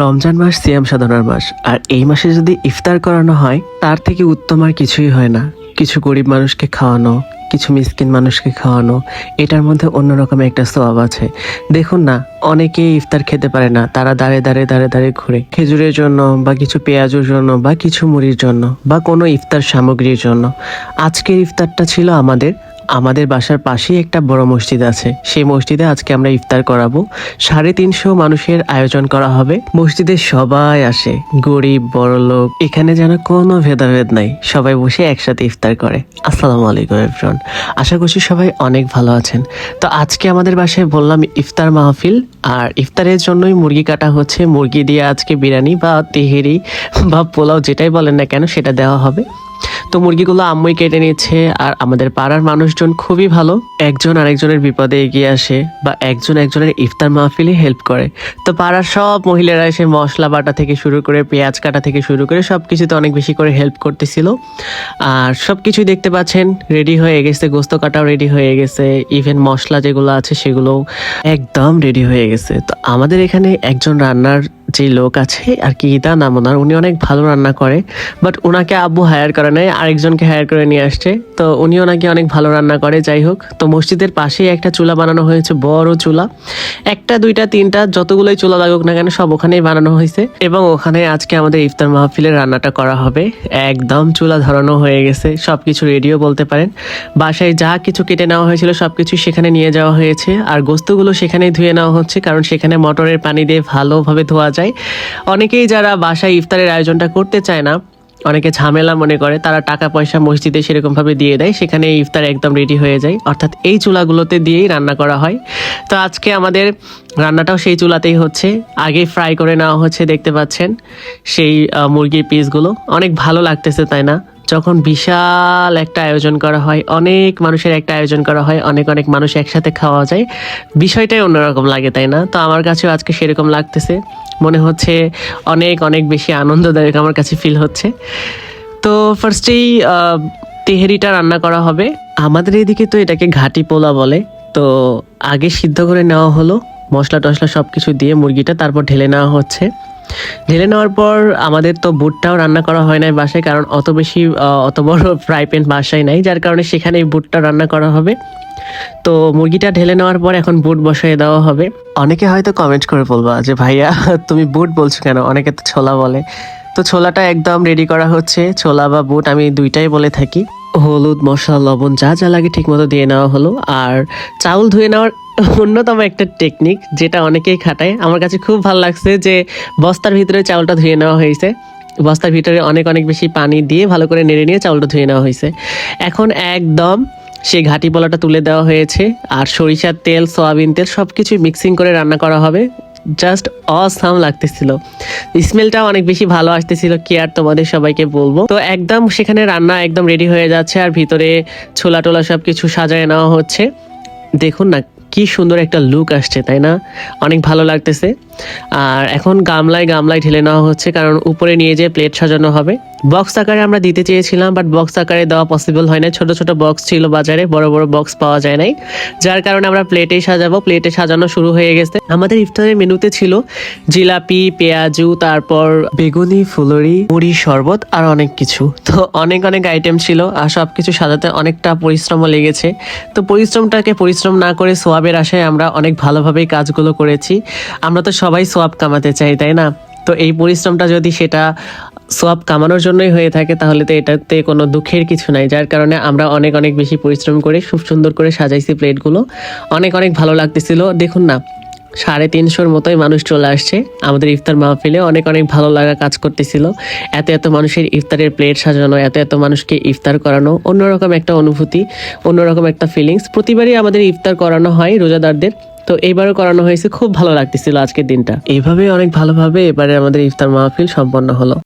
রমজান মাস সিয়াম সাধনার মাস, আর এই মাসে যদি ইফতার করানো হয়, তার থেকে উত্তম আর কিছুই হয় না। কিছু গরিব মানুষকে খাওয়ানো, কিছু মিসকিন মানুষকে খাওয়ানো, এটার মধ্যে অন্যরকম একটা স্বভাব আছে। দেখুন না, অনেকেই ইফতার খেতে পারে না, তারা দাঁড়ে দাঁড়ে দাঁড়ে দাঁড়ে ঘুরে। খেজুরের জন্য, বা কিছু পেঁয়াজের জন্য, বা কিছু মুড়ির জন্য, বা কোনো ইফতার সামগ্রীর জন্য। আজকের ইফতারটা ছিল আমাদের আমাদের বাসার পাশেই একটা বড় মসজিদ আছে। সেই মসজিদে আজকে আমরা ইফতার করাবো। সাড়ে তিনশো মানুষের আয়োজন করা হবে। মসজিদে সবাই আসে। গরিব, বড় লোক, এখানে যেন কোনো ভেদাভেদ নাই। সবাই বসে একসাথে ইফতার করে। আসসালামু আলাইকুম এভরন আশা করছি সবাই অনেক ভালো আছেন। তো আজকে আমাদের বাসায় বললাম ইফতার মাহফিল। আর ইফতারের জন্যই মুরগি কাটা হচ্ছে। মুরগি দিয়ে আজকে বিরিয়ানি বা তেহেরি বা পোলাও যেটাই বলেন না কেন, সেটা দেওয়া হবে। তো মুরগিগুলো আম্মুই কেটে নিচ্ছে আর আমাদের পাড়ার মানুষজন খুবই ভালো। একজন আরেকজনের বিপদে এগিয়ে আসে বা একজন একজনের ইফতার মাহফিলে হেল্প করে। তো পাড়ার সব মহিলারা এসে মশলা বাটা থেকে শুরু করে, পেঁয়াজ কাটা থেকে শুরু করে সব কিছুতে অনেক বেশি করে হেল্প করতেছিল। আর সব কিছুই দেখতে পাচ্ছেন রেডি হয়ে গেছে, গোস্ত কাটাও রেডি হয়ে গেছে। ইভেন মশলা যেগুলো আছে সেগুলো একদম রেডি হয়ে গেছে। তো আমাদের এখানে একজন রান্নার যে লোক আছে আর কি ইদা নাম ওনার। উনি অনেক ভালো রান্না করে বাট ওনাকে আব্বু হায়ার করে নেয়, আরেকজনকে হায়ার করে নিয়ে আসছে। তো উনিও নাকি অনেক ভালো রান্না করে, যাই হোক। তো মসজিদের পাশেই একটা চুলা বানানো হয়েছে, বড় চুলা। একটা, দুইটা, তিনটা, যতগুলোই চুলা লাগুক না কেন, সব ওখানেই বানানো হয়েছে। এবং ওখানে আজকে আমাদের ইফতার মাহফিলের রান্নাটা করা হবে। একদম চুলা ধরানো হয়ে গেছে সব কিছু রেডিও বলতে পারেন। বাসায় যা কিছু কেটে নেওয়া হয়েছিল সব কিছু সেখানে নিয়ে যাওয়া হয়েছে। আর গোস্তগুলো সেখানেই ধুয়ে নেওয়া হচ্ছে, কারণ সেখানে মটরের পানি দিয়ে ভালোভাবে ধোয়া যায়। অনেকেই যারা বাসায় ইফতারের আয়োজনটা করতে চায় না, অনেকে ঝামেলা মনে করে, তারা টাকা পয়সা মসজিদে সেরকমভাবে দিয়ে দেয়, সেখানে ইফতার একদম রেডি হয়ে যায়। অর্থাৎ এই চুলাগুলোতে দিয়েই রান্না করা হয়। তো আজকে আমাদের রান্নাটাও সেই চুলাতেই হচ্ছে। আগে ফ্রাই করে নেওয়া হচ্ছে, দেখতে পাচ্ছেন, সেই মুরগির পিসগুলো অনেক ভালো লাগতেছে, তাই না? যখন বিশাল একটা আয়োজন করা হয়, অনেক মানুষের একটা আয়োজন করা হয়, অনেক অনেক মানুষ একসাথে খাওয়া যায়, বিষয়টাই অন্যরকম লাগে, তাই না? তো আমার কাছেও আজকে সেরকম লাগতেছে। মনে হচ্ছে অনেক অনেক বেশি আনন্দদায়ক আমার কাছে ফিল হচ্ছে। তো ফার্স্টেই তেহেরিটা রান্না করা হবে। আমাদের এদিকে তো এটাকে ঘাটি পোলা বলে। তো আগে সিদ্ধ করে নেওয়া হলো। মশলা টশলা সব কিছু দিয়ে মুরগিটা তারপর ঢেলে নেওয়া হচ্ছে। ঢেলে নেওয়ার পর আমাদের তো বুটটাও রান্না করা হয় নাই বাসায় কারণ অত বেশি অত বড় ফ্রাই প্যান বাসায় নাই যার কারণে সেখানে বুটটা রান্না করা হবে। তো মুরগিটা ঢেলে নেওয়ার পর এখন বুট বসায় দেওয়া হবে। অনেকে হয়তো কমেন্ট করে বলবা যে ভাইয়া তুমি বুট বলছো কেন? অনেকে তো ছোলা বলে। তো ছোলাটা একদম রেডি করা হচ্ছে। ছোলা বা বুট আমি দুইটাই বলে থাকি। হলুদ মশলা লবণ যা যা লাগে ঠিক মতো দিয়ে নেওয়া হলো। আর চাউল ধুয়ে নেওয়ার অন্যতম একটা টেকনিক যেটা অনেকেই খাটায়। আমার কাছে খুব ভালো লাগছে যে বস্তার ভিতরে চাউলটা ধুয়ে নেওয়া হয়েছে। বস্তার ভিতরে অনেক অনেক বেশি পানি দিয়ে ভালো করে নেড়ে নিয়ে চাউলটা ধুয়ে নেওয়া হয়েছে। এখন একদম সেই ঘাটি পোলাটা তুলে দেওয়া হয়েছে আর সরিষার তেল, সয়াবিন তেল সব কিছুই মিক্সিং করে রান্না করা হবে। জাস্ট অসাম লাগতেছিল। স্মেলটাও অনেক বেশি ভালো আসতেছিল, কি আর তোমাদের সবাইকে বলব। তো একদম সেখানে রান্না একদম রেডি হয়ে যাচ্ছে আর ভিতরে ছোলা টোলা সব কিছু সাজায় নেওয়া হচ্ছে। দেখুন না কি সুন্দর একটা লুক আসছে তাই না? অনেক ভালো লাগতেছে। আর এখন গামলায় গামলায় ঢেলে নেওয়া হচ্ছে, কারণ উপরে নিয়ে যেয়ে প্লেট সাজানো হবে। বক্স আকারে আমরা দিতে চেয়েছিলাম বাট বক্স আকারে দেওয়া পসিবল হয় না ছোট ছোট বক্স ছিল বাজারে, বড় বড় বক্স পাওয়া যায় নাই। যার কারণে আমরা প্লেটেই সাজাবো প্লেটে সাজানো শুরু হয়ে গেছে। আমাদের ইফতারের মেনুতে ছিল জিলাপি, পেঁয়াজু, তারপর বেগুনি, ফুলরি, মুড়ি, শরবত, আর অনেক কিছু। তো অনেক অনেক আইটেম ছিল, আর সব কিছু সাজাতে অনেকটা পরিশ্রমও লেগেছে। তো পরিশ্রমটাকে পরিশ্রম না করে সোয়াবের আশায় আমরা অনেক ভালোভাবেই কাজগুলো করেছি। আমরা তো সবাই সোয়াব কামাতে চাই তাই না? তো এই পরিশ্রমটা যদি সেটা সোয়াব কামানোর জন্যই হয়ে থাকে, তাহলে তো এটাতে কোনো দুঃখের কিছু নাই। যার কারণে আমরা অনেক অনেক বেশি পরিশ্রম করে, খুব সুন্দর করে সাজাইছি প্লেটগুলো। অনেক অনেক ভালো লাগতেছিল। দেখুন না, সাড়ে তিনশোর মতোই মানুষ চলে আসছে। আমাদের ইফতার মাহফিলে অনেক অনেক ভালো লাগা কাজ করতেছিল। এত এত মানুষের ইফতারের প্লেট সাজানো, এত এত মানুষকে ইফতার করানো, অন্যরকম একটা অনুভূতি, অন্যরকম একটা ফিলিংস প্রতিবারই আমাদের ইফতার করানো হয় রোজাদারদের। তো এইবারও করানো হয়েছে। খুব ভালো লাগতেছিল আজকের দিনটা। এইভাবে অনেক ভালোভাবে এবারে আমাদের ইফতার মাহফিল সম্পন্ন হলো।